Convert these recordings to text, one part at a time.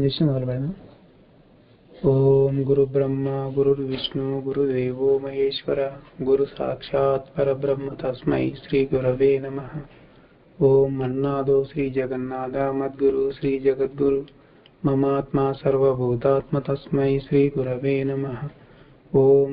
చేసి మొదలు పెడదాం ఓం గురు బ్రహ్మ గురు విష్ణు గురుదేవో మహేశ్వర గురు సాక్షాత్ పరబ్రహ్మ తస్మై శ్రీ గురవే నమ ఓం అన్నాదో శ్రీ జగన్నాథ మద్గురు శ్రీ జగద్గురు మమాత్మా సర్వభూతాత్మ తస్మై శ్రీ గురవే నమ ఓం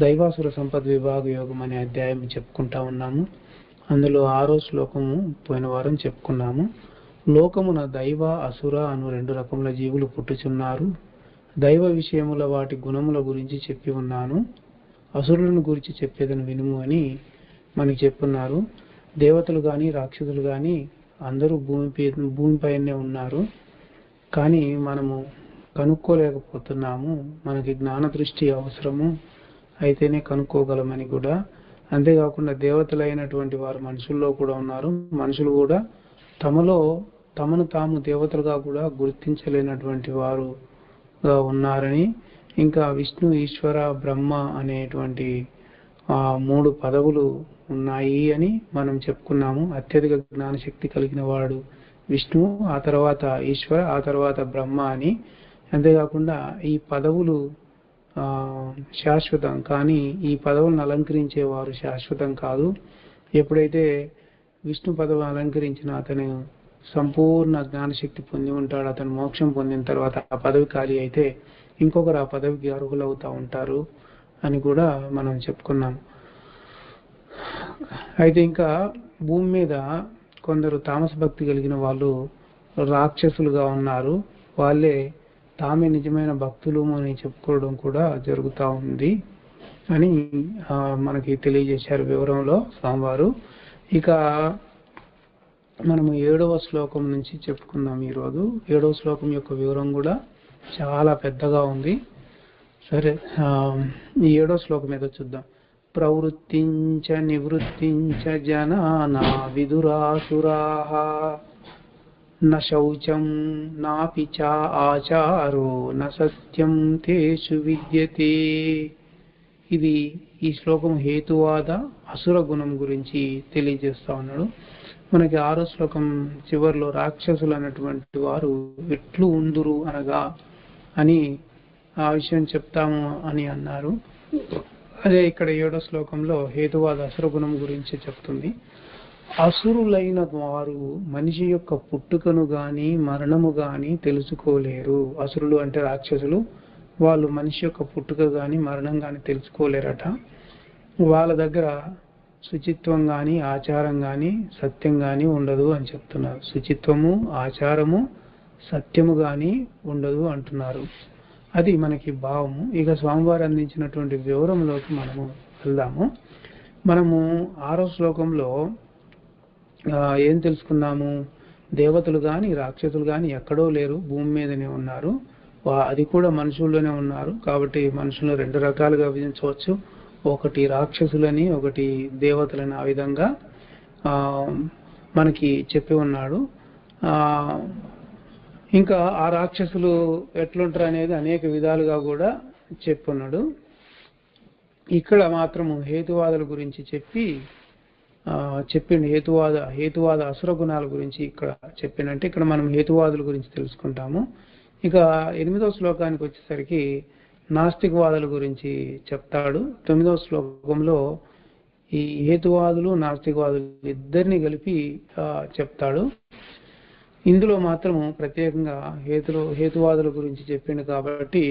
దైవాసుర సంపద విభాగ యోగం అనే అధ్యాయం చెప్పుకుంటా ఉన్నాము. అందులో ఆరో శ్లోకము పోయిన వారం చెప్పుకున్నాము. లోకమున దైవ అసుర అను రెండు రకముల జీవులు పుట్టుచున్నారు. దైవ విషయముల వాటి గుణముల గురించి చెప్పి ఉన్నాను. అసురులను గురించి చెప్పేదని వినుము అని మనకి చెప్పున్నారు. దేవతలు కానీ రాక్షసులు కానీ అందరూ భూమి భూమిపైనే ఉన్నారు. కానీ మనము కనుక్కోలేకపోతున్నాము. మనకి జ్ఞాన దృష్టి అవసరము. అయితేనే కనుక్కోగలమని కూడా. అంతేకాకుండా దేవతలైనటువంటి వారు మనుషుల్లో కూడా ఉన్నారు. మనుషులు కూడా తమలో తమను తాము దేవతలుగా కూడా గుర్తించలేనటువంటి వారుగా ఉన్నారని ఇంకా విష్ణు ఈశ్వర బ్రహ్మ అనేటువంటి ఆ మూడు పదవులు ఉన్నాయి అని మనం చెప్పుకున్నాము. అత్యధిక జ్ఞానశక్తి కలిగిన వాడు విష్ణు ఆ తర్వాత ఈశ్వర ఆ తర్వాత బ్రహ్మ అని. అంతేకాకుండా ఈ పదవులు శాశ్వతం. కానీ ఈ పదవులను అలంకరించేవారు శాశ్వతం కాదు. ఎప్పుడైతే విష్ణు పదవి అలంకరించిన అతను సంపూర్ణ జ్ఞానశక్తి పొంది ఉంటాడు అతను మోక్షం పొందిన తర్వాత ఆ పదవి ఖాళీ అయితే ఇంకొకరు ఆ పదవికి అర్హులవుతూ ఉంటారు అని కూడా మనం చెప్పుకున్నాం. అయితే ఇంకా భూమి మీద కొందరు తామస భక్తి కలిగిన వాళ్ళు రాక్షసులుగా ఉన్నారు. వాళ్ళే తామే నిజమైన భక్తులు అని చెప్పుకోవడం కూడా జరుగుతూ ఉంది అని మనకి తెలియజేశారు వివరంలో స్వామివారు. ఇక మనము ఏడవ శ్లోకం నుంచి చెప్పుకుందాం ఈరోజు. ఏడవ శ్లోకం యొక్క వివరం కూడా చాలా పెద్దగా ఉంది. సరే ఈ ఏడవ శ్లోకం ఏదో చూద్దాం. ప్రవృత్తించ నివృత్తించ జనానా విదురాసురాహ న శౌచం నాపి చ ఆచారో న సత్యం తేషు విద్యతే ఇది ఈ శ్లోకం హేతువాద అసుర గుణం గురించి తెలియజేస్తా ఉన్నాడు. మనకి ఆరో శ్లోకం చివరిలో రాక్షసులు అన్నటువంటి వారు ఎట్లు ఉందురు అనగా అని ఆ విషయం చెప్తాము అని అన్నారు. అదే ఇక్కడ ఏడో శ్లోకంలో హేతువాద అసుర గుణం గురించి చెప్తుంది. అసురులైన వారు మనిషి యొక్క పుట్టుకను గాని మరణము గాని తెలుసుకోలేరు. అసురులు అంటే రాక్షసులు. వాళ్ళు మనిషి యొక్క పుట్టుక గాని మరణం గాని తెలుసుకోలేరట. వాళ్ళ దగ్గర శుచిత్వం గాని ఆచారం గాని సత్యం గాని ఉండదు అని చెప్తున్నారు. శుచిత్వము ఆచారము సత్యము గాని ఉండదు అంటున్నారు. అది మనకి భావము. ఇక స్వామివారు అందించినటువంటి వివరంలోకి మనము వెళ్దాము. మనము ఆరో శ్లోకంలో ఏం తెలుసుకున్నాము? దేవతలు కానీ రాక్షసులు కానీ ఎక్కడో లేరు భూమి మీదనే ఉన్నారు. అది కూడా మనుషుల్లోనే ఉన్నారు. కాబట్టి మనుషులు రెండు రకాలుగా విభజించవచ్చు. ఒకటి రాక్షసులని ఒకటి దేవతలని. ఆ విధంగా మనకి చెప్పి ఉన్నాడు. ఇంకా ఆ రాక్షసులు ఎట్లుంటారు అనేది అనేక విధాలుగా కూడా చెప్పున్నాడు ఇక్కడ మాత్రము హేతువాదుల గురించి చెప్పి చెప్పిండు హేతువాద హేతువాద అసుర గుణాల గురించి ఇక్కడ చెప్పిండంటే ఇక్కడ మనం హేతువాదుల గురించి తెలుసుకుంటాము. ఇక ఎనిమిదవ శ్లోకానికి వచ్చేసరికి నాస్తికవాదుల గురించి చెప్తాడు. తొమ్మిదవ శ్లోకంలో ఈ హేతువాదులు నాస్తికవాదులు ఇద్దరిని కలిపి చెప్తాడు. ఇందులో మాత్రము ప్రత్యేకంగా హేతులు హేతువాదుల గురించి చెప్పిండు కాబట్టి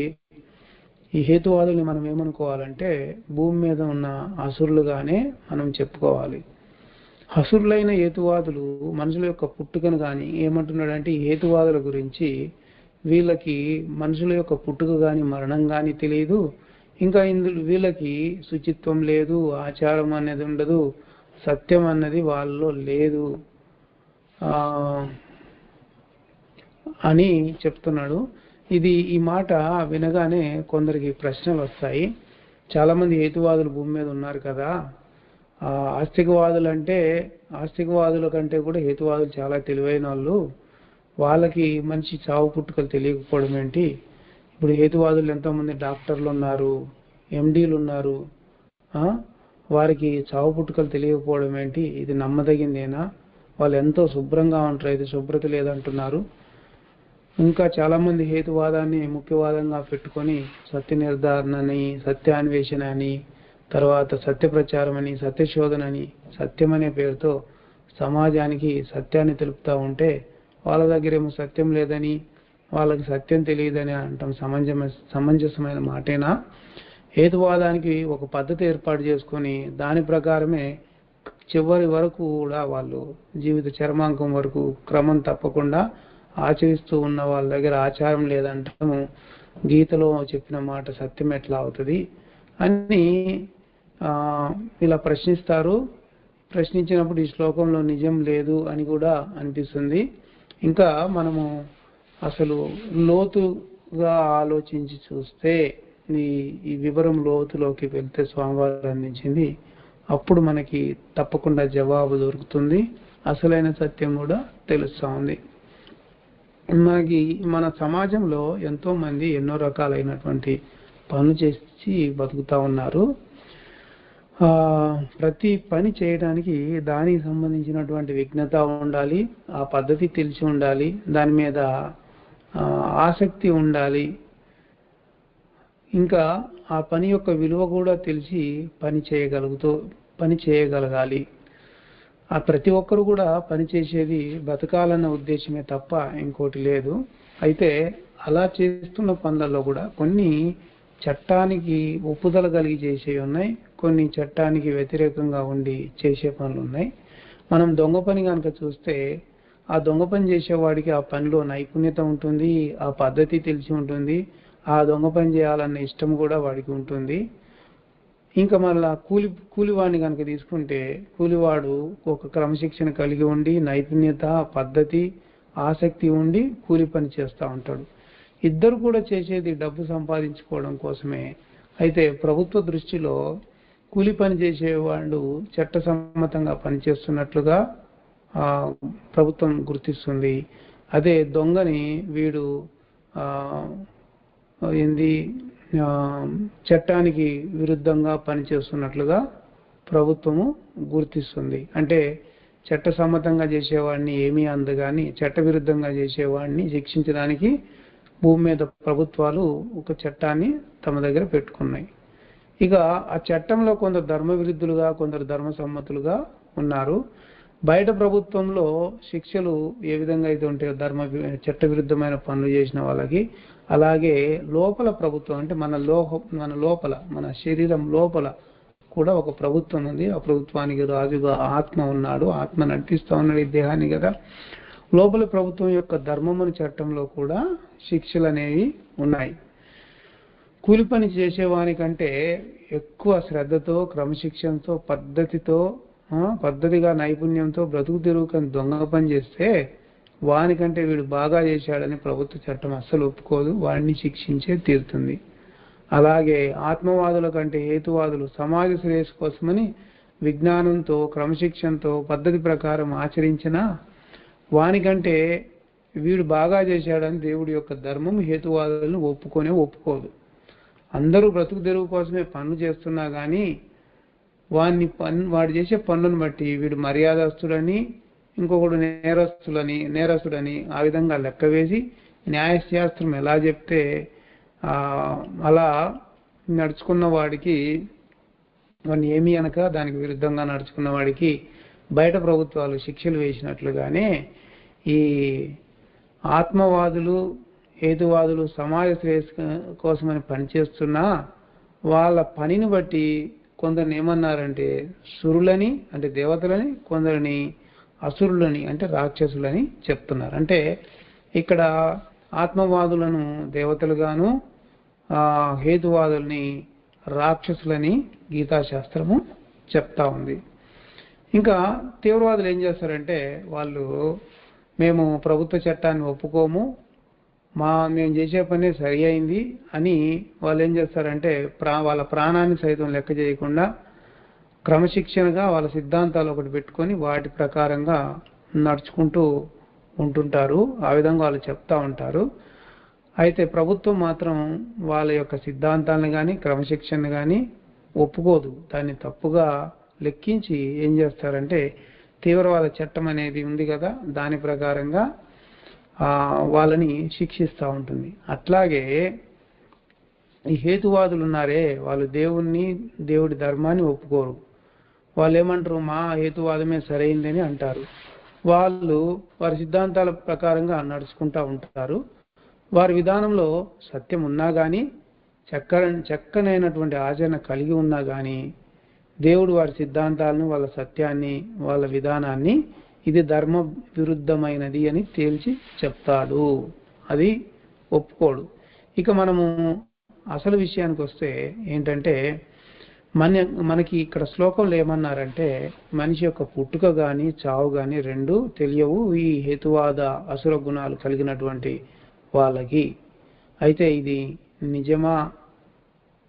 ఈ హేతువాదుల్ని మనం ఏమనుకోవాలంటే భూమి మీద ఉన్న అసురులుగానే మనం చెప్పుకోవాలి. అసురులైన హేతువాదులు మనుషుల యొక్క పుట్టుకను కానీ ఏమంటున్నాడంటే హేతువాదుల గురించి వీళ్ళకి మనుషుల యొక్క పుట్టుక కానీ మరణం కానీ తెలియదు. ఇంకా ఇందులో వీళ్ళకి శుచిత్వం లేదు ఆచారం అనేది ఉండదు సత్యం అన్నది వాళ్ళలో లేదు. అని చెప్తున్నాడు. ఇది ఈ మాట వినగానే కొందరికి ప్రశ్నలు వస్తాయి. చాలామంది హేతువాదులు భూమి మీద ఉన్నారు కదా. ఆస్తికవాదులు అంటే ఆస్తికవాదుల కంటే కూడా హేతువాదులు చాలా తెలివైన వాళ్ళు. వాళ్ళకి మంచి చావు పుట్టుకలు తెలియకపోవడం ఏంటి? ఇప్పుడు హేతువాదులు ఎంతోమంది డాక్టర్లు ఉన్నారు ఎండీలు ఉన్నారు వారికి చావు పుట్టుకలు తెలియకపోవడం ఏంటి? ఇది నమ్మదగిందేనా? వాళ్ళు ఎంతో శుభ్రంగా ఉంటారు ఇది శుభ్రత లేదంటున్నారు. ఇంకా చాలామంది హేతువాదాన్ని ముఖ్యవాదంగా పెట్టుకొని సత్య నిర్ధారణని సత్యాన్వేషణ అని తర్వాత సత్య ప్రచారం అని సత్యశోధన అని సత్యం అనే పేరుతో సమాజానికి సత్యాన్ని తెలుపుతూ ఉంటే వాళ్ళ దగ్గరేమో సత్యం లేదని వాళ్ళకి సత్యం తెలియదని అంటాం. సమంజమ సమంజసమైన మాటేనా? హేతువాదానికి ఒక పద్ధతి ఏర్పాటు చేసుకొని దాని ప్రకారమే చివరి వరకు కూడా వాళ్ళు జీవిత చర్మాంకం వరకు క్రమం తప్పకుండా ఆచరిస్తూ ఉన్న వాళ్ళ దగ్గర ఆచారం లేదంటాము. గీతలో చెప్పిన మాట సత్యం ఎట్లా అవుతుంది? అని ఇలా ప్రశ్నిస్తారు. ప్రశ్నించినప్పుడు ఈ శ్లోకంలో నిజం లేదు అని కూడా అనిపిస్తుంది. ఇంకా మనము అసలు లోతుగా ఆలోచించి చూస్తే ఈ ఈ వివరం లోతులోకి వెళ్తే స్వామివారు అందించింది. అప్పుడు మనకి తప్పకుండా జవాబు దొరుకుతుంది. అసలైన సత్యం కూడా తెలుస్తూ ఉంది మనకి మన సమాజంలో ఎంతో మంది ఎన్నో రకాలైనటువంటి పనులు చేసి బతుకుతా ఉన్నారు. ప్రతి పని చేయడానికి దానికి సంబంధించినటువంటి విఘ్నత ఉండాలి ఆ పద్ధతి తెలిసి ఉండాలి దాని మీద ఆసక్తి ఉండాలి. ఇంకా ఆ పని యొక్క విలువ కూడా తెలిసి పని చేయగలుగుతూ పని చేయగలగాలి. ఆ ప్రతి ఒక్కరు కూడా పని చేసేది బతకాలన్న ఉద్దేశమే తప్ప ఇంకోటి లేదు. అయితే అలా చేస్తున్న పనులలో కూడా కొన్ని చట్టానికి ఒప్పుదల కలిగి చేసేవి ఉన్నాయి. కొన్ని చట్టానికి వ్యతిరేకంగా ఉండి చేసే పనులు ఉన్నాయి. మనం దొంగ పని కనుక చూస్తే ఆ దొంగ పని చేసేవాడికి ఆ పనిలో నైపుణ్యత ఉంటుంది ఆ పద్ధతి తెలిసి ఉంటుంది ఆ దొంగ పని చేయాలన్న ఇష్టం కూడా వాడికి ఉంటుంది. ఇంకా మళ్ళా కూలి కూలివాడిని కనుక తీసుకుంటే కూలివాడు ఒక క్రమశిక్షణ కలిగి ఉండి నైపుణ్యత పద్ధతి ఆసక్తి ఉండి కూలి పని చేస్తూ ఉంటాడు. ఇద్దరు కూడా చేసేది డబ్బు సంపాదించుకోవడం కోసమే. అయితే ప్రభుత్వ దృష్టిలో కూలి పని చేసేవాళ్ళు చట్టసమ్మతంగా పనిచేస్తున్నట్లుగా ప్రభుత్వం గుర్తిస్తుంది. అదే దొంగని వీడు ఏంది చట్టానికి విరుద్ధంగా పనిచేస్తున్నట్లుగా ప్రభుత్వము గుర్తిస్తుంది. అంటే చట్టసమ్మతంగా చేసేవాడిని ఏమీ అందగాని చట్టవిరుద్ధంగా చేసేవాడిని శిక్షించడానికి భూమి మీద ప్రభుత్వాలు ఒక చట్టాన్ని తమ దగ్గర పెట్టుకున్నాయి. ఇక ఆ చట్టంలో కొందరు ధర్మ విరుద్ధులుగా కొందరు ధర్మ సమ్మతులుగా ఉన్నారు. బయట ప్రభుత్వంలో శిక్షలు ఏ విధంగా అయితే ఉంటాయో ధర్మ చట్ట విరుద్ధమైన పనులు చేసిన వాళ్ళకి అలాగే లోపల ప్రభుత్వం అంటే మన లోహ మన లోపల మన శరీరం లోపల కూడా ఒక ప్రభుత్వం ఉంది. ఆ ప్రభుత్వానికి రాజుగా ఆత్మ ఉన్నాడు. ఆత్మ నడిపిస్తా ఉన్నాడు ఈ దేహాన్ని కదా. లోపల ప్రభుత్వం యొక్క ధర్మముని చట్టంలో కూడా శిక్షలు అనేవి ఉన్నాయి. కూలి పని చేసేవానికంటే ఎక్కువ శ్రద్ధతో క్రమశిక్షణతో పద్ధతితో పద్ధతిగా నైపుణ్యంతో బ్రతుకు తిరుగుకని దొంగ పని చేస్తే వానికంటే వీడు బాగా చేశాడని ప్రభుత్వ చట్టం అస్సలు ఒప్పుకోదు. వాడిని శిక్షించే తీరుతుంది. అలాగే ఆత్మవాదుల కంటే హేతువాదులు సమాజ శ్రేయస్సు కోసమని విజ్ఞానంతో క్రమశిక్షణతో పద్ధతి ప్రకారం ఆచరించిన వానికంటే వీడు బాగా చేశాడని దేవుడి యొక్క ధర్మం హేతువాదులను ఒప్పుకొనే ఒప్పుకోదు. అందరూ బ్రతుకు తెరువు కోసమే పనులు చేస్తున్నా కానీ వాడిని పన్ వాడు చేసే పనులను బట్టి వీడు మర్యాదస్తుడని ఇంకొకడు నేరస్తులని నేరస్తుడని ఆ విధంగా లెక్క వేసి న్యాయశాస్త్రం ఎలా చెప్తే అలా నడుచుకున్న వాడికి వాడిని ఏమీ అనక దానికి విరుద్ధంగా నడుచుకున్న వాడికి బయట ప్రభుత్వాలు శిక్షలు వేసినట్లుగానే ఈ ఆత్మవాదులు హేతువాదులు సమాజ శ్రేయస్ కోసమని పనిచేస్తున్నా వాళ్ళ పనిని బట్టి కొందరిని ఏమన్నారంటే సురులని అంటే దేవతలని కొందరిని అసురులని అంటే రాక్షసులని చెప్తున్నారు. అంటే ఇక్కడ ఆత్మవాదులను దేవతలుగాను హేతువాదుల్ని రాక్షసులని గీతాశాస్త్రము చెప్తా ఉంది. ఇంకా తీవ్రవాదులు ఏం చేస్తారంటే వాళ్ళు మేము ప్రభుత్వ చట్టాన్ని ఒప్పుకోము మా మేము చేసే పనే సరి అయింది అని వాళ్ళు ఏం చేస్తారంటే ప్రా వాళ్ళ ప్రాణాన్ని సైతం లెక్క చేయకుండా క్రమశిక్షణగా వాళ్ళ సిద్ధాంతాలు ఒకటి పెట్టుకొని వాటి ప్రకారంగా నడుచుకుంటూ ఉంటుంటారు. ఆ విధంగా వాళ్ళు చెప్తా ఉంటారు. అయితే ప్రభుత్వం మాత్రం వాళ్ళ యొక్క సిద్ధాంతాలను కానీ క్రమశిక్షణ కానీ ఒప్పుకోదు. దాన్ని తప్పుగా లెక్కించి ఏం చేస్తారంటే తీవ్రవాద చట్టం అనేది ఉంది కదా దాని ప్రకారంగా వాళ్ళని శిక్షిస్తూ ఉంటుంది. అట్లాగే ఈ హేతువాదులు ఉన్నారే వాళ్ళు దేవుణ్ణి దేవుడి ధర్మాన్ని ఒప్పుకోరు. వాళ్ళు ఏమంటారు మా హేతువాదమే సరైందని అంటారు. వాళ్ళు వారి సిద్ధాంతాల ప్రకారంగా నడుచుకుంటా ఉంటారు. వారి విధానంలో సత్యం ఉన్నా కానీ చక్క చక్కనైనటువంటి ఆచరణ కలిగి ఉన్నా కానీ దేవుడు వారి సిద్ధాంతాలను వాళ్ళ సత్యాన్ని వాళ్ళ విధానాన్ని ఇది ధర్మ విరుద్ధమైనది అని తేల్చి చెప్తాడు. అది ఒప్పుకోడు. ఇక మనము అసలు విషయానికి వస్తే ఏంటంటే మన మనకి ఇక్కడ శ్లోకంలో ఏమన్నారంటే మనిషి యొక్క పుట్టుక గాని చావు గాని రెండు తెలియవు. ఈ హేతువాద అసుర గుణాలు కలిగినటువంటి వాళ్ళకి. అయితే ఇది నిజమా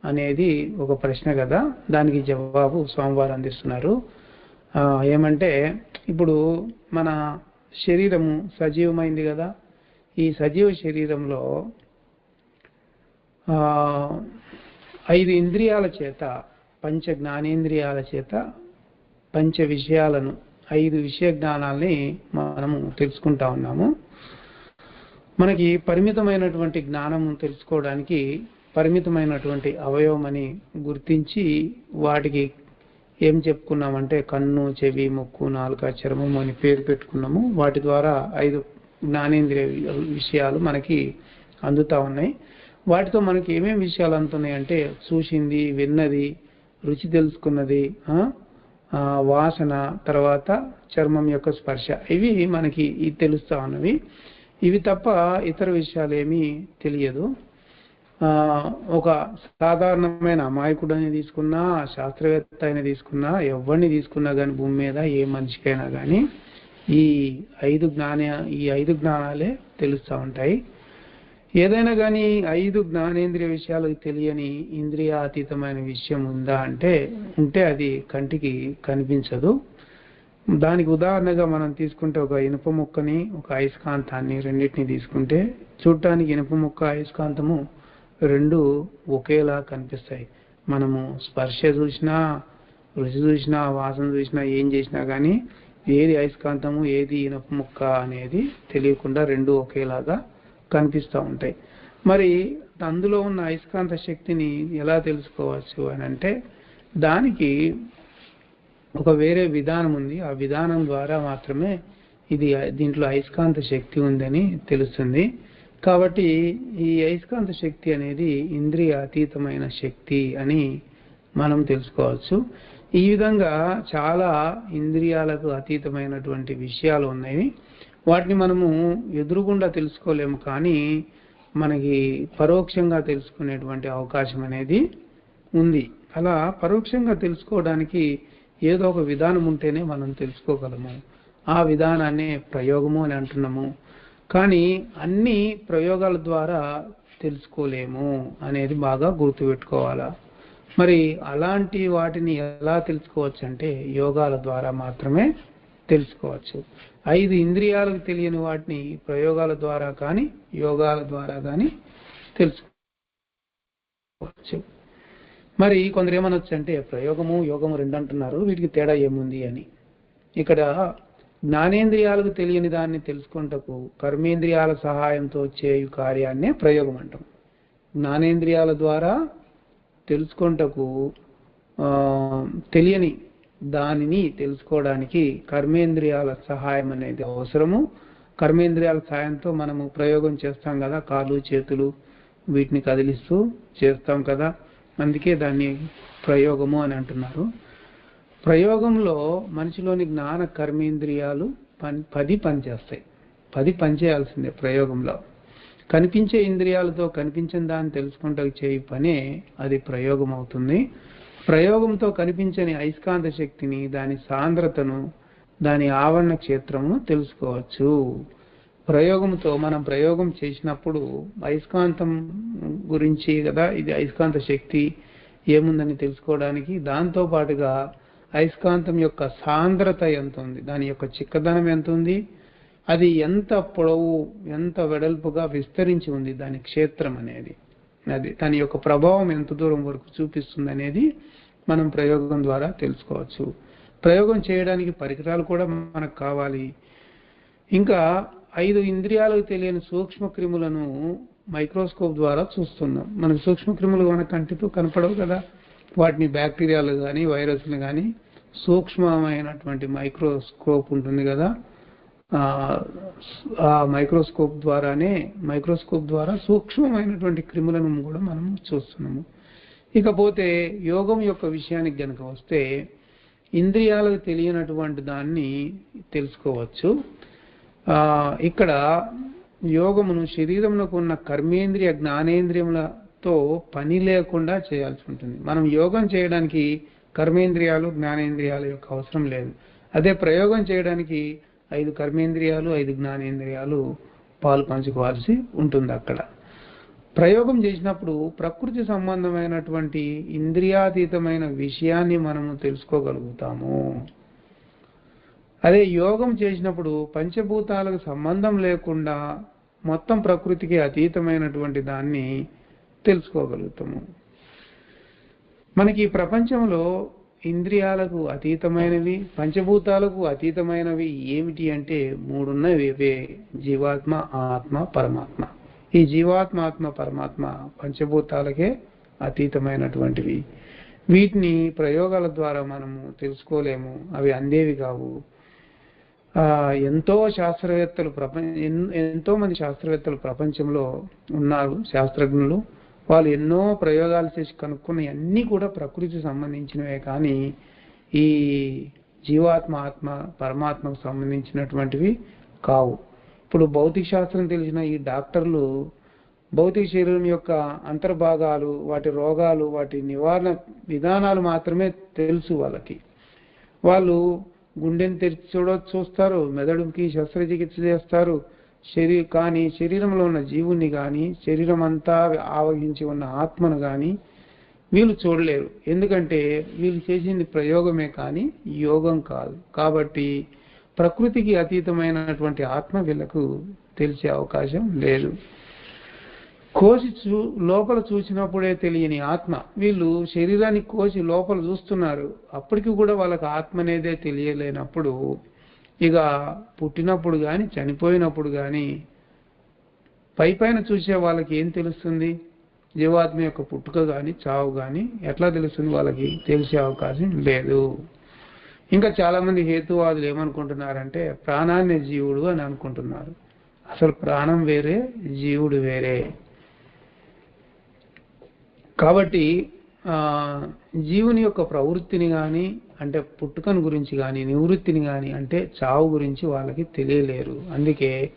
అనేది ఒక ప్రశ్న కదా. దానికి జవాబు స్వామివారు అందిస్తున్నారు. ఏమంటే ఇప్పుడు మన శరీరము సజీవమైంది కదా. ఈ సజీవ శరీరంలో ఐదు ఇంద్రియాల చేత పంచ జ్ఞానేంద్రియాల చేత పంచ విషయాలను ఐదు విషయ జ్ఞానాల్ని మనము తెలుసుకుంటా ఉన్నాము. మనకి పరిమితమైనటువంటి జ్ఞానము తెలుసుకోవడానికి పరిమితమైనటువంటి అవయవం అని గుర్తించి వాటికి ఏం చెప్పుకున్నామంటే కన్ను చెవి ముక్కు నాలుక చర్మం అని పేరు పెట్టుకున్నాము. వాటి ద్వారా ఐదు జ్ఞానేంద్రియ విషయాలు మనకి అందుతా ఉన్నాయి. వాటితో మనకి ఏమేమి విషయాలు అందుతున్నాయి అంటే చూసింది విన్నది రుచి తెలుసుకున్నది వాసన తర్వాత చర్మం యొక్క స్పర్శ. ఇవి మనకి ఈ తెలుస్తా ఉన్నవి. ఇవి తప్ప ఇతర విషయాలు ఏమీ తెలియదు. ఒక సాధారణమైన అమాయకుడని తీసుకున్నా శాస్త్రవేత్త అయినా తీసుకున్నా ఎవరిని తీసుకున్నా కానీ భూమి మీద ఏ మనిషికైనా కానీ ఈ ఐదు జ్ఞాన ఈ ఐదు జ్ఞానాలే తెలుస్తూ ఉంటాయి. ఏదైనా కానీ ఐదు జ్ఞానేంద్రియ విషయాలు తెలియని ఇంద్రియాతీతమైన విషయం ఉందా అంటే ఉంటే అది కంటికి కనిపించదు. దానికి ఉదాహరణగా మనం తీసుకుంటే ఒక ఇనుప ముక్కని ఒక అయస్కాంతాన్ని రెండింటిని తీసుకుంటే చూడటానికి ఇనుప ముక్క అయస్కాంతము రెండు ఒకేలా కనిపిస్తాయి. మనము స్పర్శ చూసినా రుచి చూసినా వాసన చూసినా ఏం చేసినా కానీ ఏది అయస్కాంతము ఏది ఇనుప ముక్క అనేది తెలియకుండా రెండు ఒకేలాగా కనిపిస్తూ ఉంటాయి. మరి అందులో ఉన్న అయస్కాంత శక్తిని ఎలా తెలుసుకోవచ్చు అని అంటే దానికి ఒక వేరే విధానం ఉంది. ఆ విధానం ద్వారా మాత్రమే ఇది దీంట్లో అయస్కాంత శక్తి ఉందని తెలుస్తుంది. కాబట్టి ఈ అయస్కాంత శక్తి అనేది ఇంద్రియ అతీతమైన శక్తి అని మనం తెలుసుకోవచ్చు. ఈ విధంగా చాలా ఇంద్రియాలకు అతీతమైనటువంటి విషయాలు ఉన్నాయి. వాటిని మనము ఎదురుగుండా తెలుసుకోలేము కానీ మనకి పరోక్షంగా తెలుసుకునేటువంటి అవకాశం అనేది ఉంది. అలా పరోక్షంగా తెలుసుకోవడానికి ఏదో ఒక విధానం ఉంటేనే మనం తెలుసుకోగలము. ఆ విధానాన్నే ప్రయోగము అని అంటున్నాము. కానీ అన్ని ప్రయోగాల ద్వారా తెలుసుకోలేము అనేది బాగా గుర్తుపెట్టుకోవాలా. మరి అలాంటి వాటిని ఎలా తెలుసుకోవచ్చు అంటే యోగాల ద్వారా మాత్రమే తెలుసుకోవచ్చు. ఐదు ఇంద్రియాలకు తెలియని వాటిని ప్రయోగాల ద్వారా కానీ యోగాల ద్వారా కానీ తెలుసుకోవచ్చు. మరి కొందరు ఏమనొచ్చు అంటే ప్రయోగము యోగము రెండు అంటున్నారు వీటికి తేడా ఏముంది అని. ఇక్కడ జ్ఞానేంద్రియాలకు తెలియని దాన్ని తెలుసుకుంటకు కర్మేంద్రియాల సహాయంతో చేయు కార్యాన్నే ప్రయోగం అంటాం. జ్ఞానేంద్రియాల ద్వారా తెలుసుకుంటకు తెలియని దానిని తెలుసుకోవడానికి కర్మేంద్రియాల సహాయం అనేది అవసరము. కర్మేంద్రియాల సహాయంతో మనము ప్రయోగం చేస్తాం కదా కాళ్ళు చేతులు వీటిని కదిలిస్తూ చేస్తాం కదా. అందుకే దాన్ని ప్రయోగము అని అంటున్నారు. ప్రయోగంలో మనిషిలోని జ్ఞాన కర్మేంద్రియాలు పని పది పనిచేస్తాయి. పది పనిచేయాల్సిందే ప్రయోగంలో. కనిపించే ఇంద్రియాలతో కనిపించని దాన్ని తెలుసుకుంటూ చేయి పనే అది ప్రయోగం అవుతుంది ప్రయోగంతో కనిపించని అయస్కాంత శక్తిని దాని సాంద్రతను దాని ఆవరణ క్షేత్రమును తెలుసుకోవచ్చు. ప్రయోగంతో మనం ప్రయోగం చేసినప్పుడు అయస్కాంతం గురించి కదా ఇది అయస్కాంత శక్తి ఏముందని తెలుసుకోవడానికి దాంతో పాటుగా అయస్కాంతం యొక్క సాంద్రత ఎంత ఉంది దాని యొక్క చిక్కదనం ఎంత ఉంది అది ఎంత పొడవు ఎంత వెడల్పుగా విస్తరించి ఉంది దాని క్షేత్రం అనేది? అది దాని యొక్క ప్రభావం ఎంత దూరం వరకు చూపిస్తుంది అనేది మనం ప్రయోగం ద్వారా తెలుసుకోవచ్చు. ప్రయోగం చేయడానికి పరికరాలు కూడా మనకు కావాలి. ఇంకా ఐదు ఇంద్రియాలకు తెలియని సూక్ష్మ క్రిములను మైక్రోస్కోప్ ద్వారా చూస్తున్నాం. మనకు సూక్ష్మ క్రిములు మన కంటితో కనపడవు కదా? వాటిని బ్యాక్టీరియాలు కానీ వైరస్లు కానీ సూక్ష్మమైనటువంటి మైక్రోస్కోప్ ఉంటుంది కదా. ఆ, మైక్రోస్కోప్ ద్వారానే మైక్రోస్కోప్ ద్వారా సూక్ష్మమైనటువంటి క్రిములను కూడా మనం చూస్తున్నాము. ఇకపోతే యోగం యొక్క విషయానికి గనుక వస్తే ఇంద్రియాలకు తెలియనటువంటి దాన్ని తెలుసుకోవచ్చు. ఇక్కడ యోగమును శరీరంలో ఉన్న కర్మేంద్రియ జ్ఞానేంద్రియములతో పని లేకుండా చేయాల్సి ఉంటుంది. మనం యోగం చేయడానికి కర్మేంద్రియాలు జ్ఞానేంద్రియాల యొక్క అవసరం లేదు. అదే ప్రయోగం చేయడానికి ఐదు కర్మేంద్రియాలు ఐదు జ్ఞానేంద్రియాలు పాలు పంచుకోవాల్సి ఉంటుంది అక్కడ. ప్రయోగం చేసినప్పుడు ప్రకృతి సంబంధమైనటువంటి ఇంద్రియాతీతమైన విషయాన్ని మనము తెలుసుకోగలుగుతాము. అదే యోగం చేసినప్పుడు పంచభూతాలకు సంబంధం లేకుండా మొత్తం ప్రకృతికి అతీతమైనటువంటి దాన్ని తెలుసుకోగలుగుతాము. మనకి ఈ ప్రపంచంలో ఇంద్రియాలకు అతీతమైనవి పంచభూతాలకు అతీతమైనవి ఏమిటి అంటే మూడున్నవి ఇవే జీవాత్మ ఆత్మ పరమాత్మ. ఈ జీవాత్మ ఆత్మ పరమాత్మ పంచభూతాలకే అతీతమైనటువంటివి. వీటిని ప్రయోగాల ద్వారా మనము తెలుసుకోలేము. అవి అందేవి కావు. ఆ, ఎంతో శాస్త్రవేత్తలు ప్రపంచ ఎంతో మంది శాస్త్రవేత్తలు ప్రపంచంలో ఉన్నారు శాస్త్రజ్ఞులు. వాళ్ళు ఎన్నో ప్రయోగాలు చేసి కనుక్కున్న అన్నీ కూడా ప్రకృతికి సంబంధించినవే కానీ ఈ జీవాత్మ ఆత్మ పరమాత్మకు సంబంధించినటువంటివి కావు. ఇప్పుడు భౌతిక శాస్త్రం తెలిసిన ఈ డాక్టర్లు భౌతిక శరీరం యొక్క అంతర్భాగాలు వాటి రోగాలు వాటి నివారణ విధానాలు మాత్రమే తెలుసు వాళ్ళకి. వాళ్ళు గుండెని తెరిచి చూడ చూస్తారు మెదడుకి శస్త్రచికిత్స చేస్తారు శరీర కానీ శరీరంలో ఉన్న జీవుని కానీ శరీరం అంతా ఆవహించి ఉన్న ఆత్మను కానీ వీళ్ళు చూడలేరు. ఎందుకంటే వీళ్ళు చేసింది ప్రయోగమే కానీ యోగం కాదు. కాబట్టి ప్రకృతికి అతీతమైనటువంటి ఆత్మ వీళ్ళకు తెలిసే అవకాశం లేదు. కోసి చూ లోపల చూసినప్పుడే తెలియని ఆత్మ. వీళ్ళు శరీరాన్ని కోసి లోపల చూస్తున్నారు. అప్పటికి కూడా వాళ్ళకి ఆత్మ అనేదే తెలియలేనప్పుడు ఇక పుట్టినప్పుడు కానీ చనిపోయినప్పుడు కానీ పై పైన చూసే వాళ్ళకి ఏం తెలుస్తుంది? జీవాత్మ యొక్క పుట్టుక కానీ చావు కానీ ఎట్లా తెలుస్తుంది వాళ్ళకి? తెలిసే అవకాశం లేదు. ఇంకా చాలా మంది హేతువాదులు ఏమనుకుంటున్నారంటే ప్రాణాన్ని జీవుడు అని అనుకుంటున్నారు. అసలు ప్రాణం వేరే జీవుడు వేరే. కాబట్టి జీవుని యొక్క ప్రవృత్తిని కానీ అంటే పుట్టుకను గురించి కానీ నివృత్తిని కానీ అంటే చావు గురించి వాళ్ళకి తెలియలేరు. అందుకే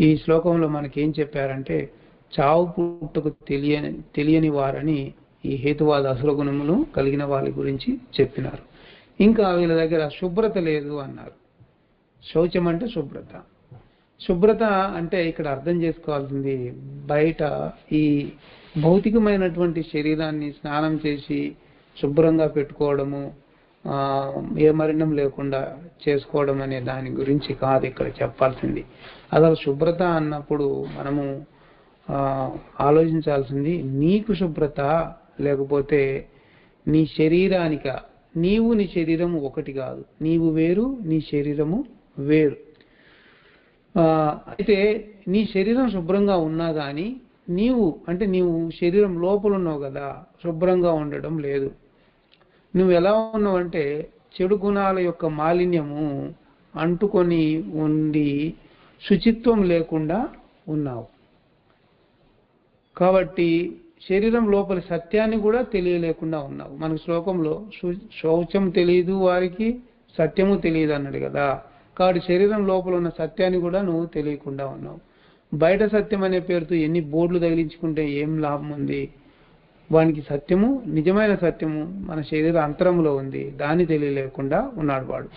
ఈ శ్లోకంలో మనకేం చెప్పారంటే చావు పుట్టుకు తెలియని తెలియని వారని ఈ హేతువాద అసుర గుణములు కలిగిన వాళ్ళ గురించి చెప్పినారు. ఇంకా వీళ్ళ దగ్గర శుభ్రత లేదు అన్నారు. శౌచం అంటే శుభ్రత. శుభ్రత అంటే ఇక్కడ అర్థం చేసుకోవాల్సింది బయట ఈ భౌతికమైనటువంటి శరీరాన్ని స్నానం చేసి శుభ్రంగా పెట్టుకోవడము ఏ మరణం లేకుండా చేసుకోవడం అనే దాని గురించి కాదు ఇక్కడ చెప్పాల్సింది. అసలు శుభ్రత అన్నప్పుడు మనము ఆలోచించాల్సింది నీకు శుభ్రత లేకపోతే నీ శరీరానిక నీవు నీ శరీరము ఒకటి కాదు. నీవు వేరు నీ శరీరము వేరు. అయితే నీ శరీరం శుభ్రంగా ఉన్నా కానీ నీవు అంటే నీవు శరీరం లోపల ఉన్నావు కదా శుభ్రంగా ఉండడం లేదు. నువ్వు ఎలా ఉన్నావంటే చెడు గుణాల యొక్క మాలిన్యము అంటుకొని ఉండి శుచిత్వం లేకుండా ఉన్నావు. కాబట్టి శరీరం లోపలి సత్యాన్ని కూడా తెలియలేకుండా ఉన్నావు. మన శ్లోకంలో శు- శౌచం తెలియదు వారికి సత్యము తెలియదు అన్నాడు కదా. కాబట్టి శరీరం లోపల ఉన్న సత్యాన్ని కూడా నువ్వు తెలియకుండా ఉన్నావు. బయట సత్యం అనే పేరుతో ఎన్ని బోర్డులు తగిలించుకుంటే ఏం లాభం ఉంది? వానికి సత్యము నిజమైన సత్యము మన శరీర అంతరంలో ఉంది. దాన్ని తెలియలేకుండా ఉన్నాడు వాడు.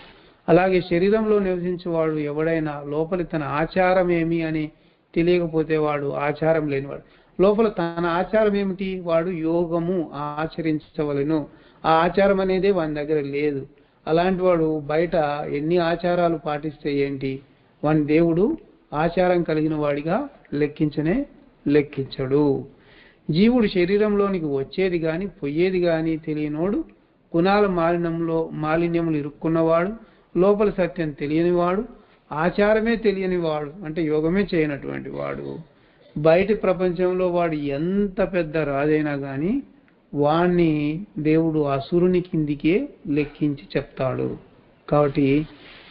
అలాగే శరీరంలో నివసించేవాడు ఎవడైనా లోపలి తన ఆచారం ఏమి అని తెలియకపోతే వాడు ఆచారం లేనివాడు. లోపల తన ఆచారం ఏమిటి? వాడు యోగము ఆచరించవలను. ఆ ఆచారం అనేదే వాని దగ్గర లేదు. అలాంటి వాడు బయట ఎన్ని ఆచారాలు పాటిస్తే ఏంటి? వాని దేవుడు ఆచారం కలిగిన వాడిగా లెక్కించనే లెక్కించడు. జీవుడు శరీరంలోనికి వచ్చేది గాని పొయ్యేది గాని తెలియనోడు గుణాల మాలిన్యంలో మాలిన్యములు ఇరుక్కున్నవాడు లోపల సత్యం తెలియనివాడు ఆచారమే తెలియనివాడు అంటే యోగమే చేయనటువంటి వాడు. బయటి ప్రపంచంలో వాడు ఎంత పెద్ద రాజైనా గాని వాణ్ణి దేవుడు అసురుని కిందికే లెక్కించి చెప్తాడు. కాబట్టి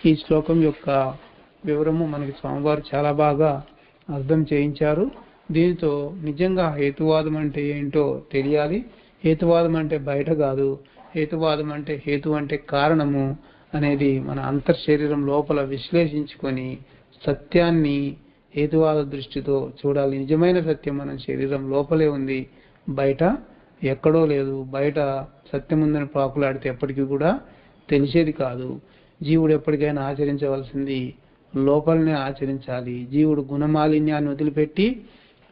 ఈ శ్లోకం యొక్క వివరము మనకి స్వామివారు చాలా బాగా అర్థం చేయించారు. దీనితో నిజంగా హేతువాదం అంటే ఏంటో తెలియాలి. హేతువాదం అంటే బయట కాదు. హేతువాదం అంటే హేతు అంటే కారణము అనేది మన అంతర్శరీరం లోపల విశ్లేషించుకొని సత్యాన్ని హేతువాద దృష్టితో చూడాలి. నిజమైన సత్యం మన శరీరం లోపలే ఉంది. బయట ఎక్కడో లేదు. బయట సత్యం ఉందని పాకులాడితే ఎప్పటికీ కూడా తెలిసేది కాదు. జీవుడు ఎప్పటికైనా ఆచరించవలసింది లోపలనే ఆచరించాలి. జీవుడు గుణమాలిన్యాన్ని వదిలిపెట్టి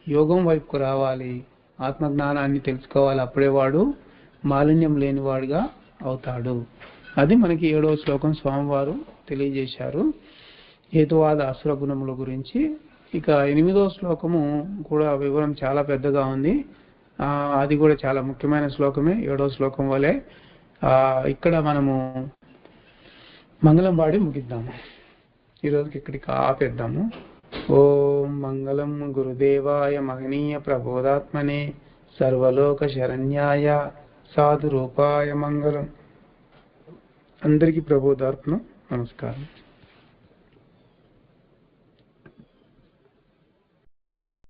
యోగం వైపుకు రావాలి. ఆత్మజ్ఞానాన్ని తెలుసుకోవాలి. అప్పుడే వాడు మాలిన్యం లేనివాడుగా అవుతాడు. అది మనకి ఏడవ శ్లోకం స్వామివారు తెలియజేశారు. హేతువాద అసుర గుణముల గురించి. ఇక ఎనిమిదవ శ్లోకము కూడా వివరం చాలా పెద్దగా ఉంది. అది కూడా చాలా ముఖ్యమైన శ్లోకమే ఏడవ శ్లోకం వలె. ఆ, ఇక్కడ మనము మంగళం పాడి ముగిద్దాము. ఈరోజుకి ఇక్కడికి ఆపేద్దాము. ఓం మంగళం గురుదేవాయ మహనీయ ప్రబోధాత్మనే సర్వలోక శరణ్యాయ సాధు రూపాయ మంగళం. అందరికీ ప్రబోధార్పణ నమస్కారం.